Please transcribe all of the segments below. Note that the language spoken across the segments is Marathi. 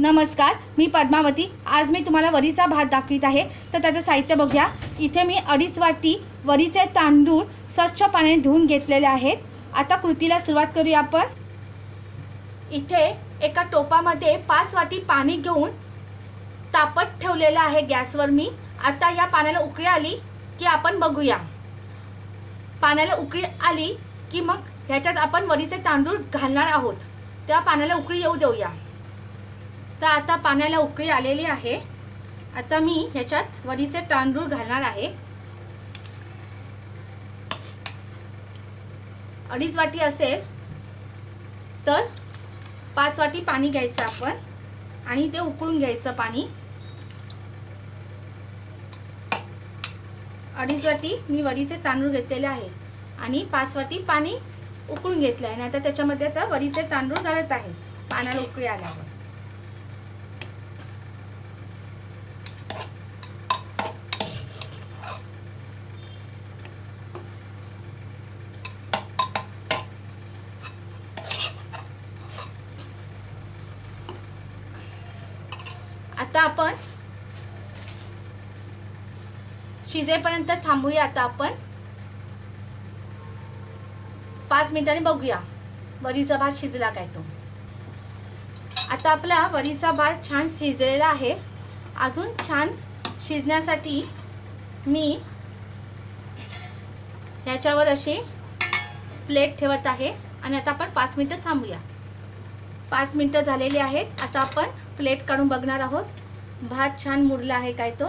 नमस्कार मी पद्मावती. आज मी तुम्हाला वरीचा भात दाखवित आहे. तर त्याचं साहित्य बघूया. इथे मी अडीच वाटी वरीचे तांदूळ स्वच्छ पाण्याने धुवून घेतलेले आहेत. आता कृतीला सुरुवात करूया आपण. इथे एका टोपामध्ये पाच वाटी पाणी घेऊन तापत ठेवलेलं आहे गॅसवर मी. आता या पाण्याला उकळी आली की आपण बघूया. पाण्याला उकळी आली की मग ह्याच्यात आपण वरीचे तांदूळ घालणार आहोत. त्या पाण्याला उकळी येऊ देऊया. तर आता पाण्याला उकळी आलेली आहे. आता मी ह्याच्यात वरीचे तांदूळ घालणार आहे. अडीच वाटी असेल तर पाच वाटी पाणी घ्यायचं आपण आणि ते उकळून घ्यायचं पाणी. अडीच वाटी मी वरीचे तांदूळ घेतलेले आहे आणि पाच वाटी पाणी उकळून घेतलं आहे आणि आता त्याच्यामध्ये आता वरीचे तांदूळ घालत आहे. पाण्याला उकळी आल्यावर. आता आपण शिजेपर्यंत थांबूया आता आपण. पाच मिनिटांनी बघूया वरीचा भात शिजला काय तो. आता आपला वरीचा भात छान शिजलेला आहे. अजून छान शिजण्यासाठी मी ह्याच्यावर अशी प्लेट ठेवत आहे. आणि आता आपण पाच मिनटं थांबूया. पाच मिनटं झालेली आहेत. आता आपण प्लेट काढून बघणार आहोत. भात छान मुरला आहे काय तो.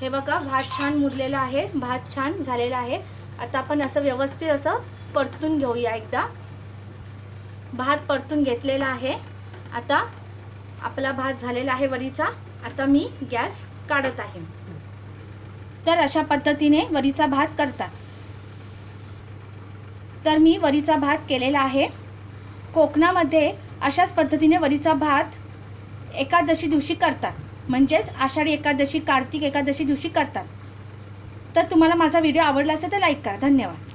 हे बघा भात छान मुरलेला आहे. भात छान झालेला आहे. आता आपण असं व्यवस्थित असं परतून घेऊया एकदा. भात परतून घेतलेला आहे. आता आपला भात झालेला आहे वरीचा. आता मी गॅस काढत आहे. तर अशा पद्धतीने वरीचा भात करतात. तर मी वरीचा भात केलेला आहे. कोकणामध्ये अशाच पद्धतीने वरीचा भात एकादशी दिवशी करतात. म्हणजेच आषाढी एकादशी कार्तिक एकादशी दिवशी करतात. तर तुम्हाला माझा व्हिडिओ आवडला असेल तर लाईक करा. धन्यवाद.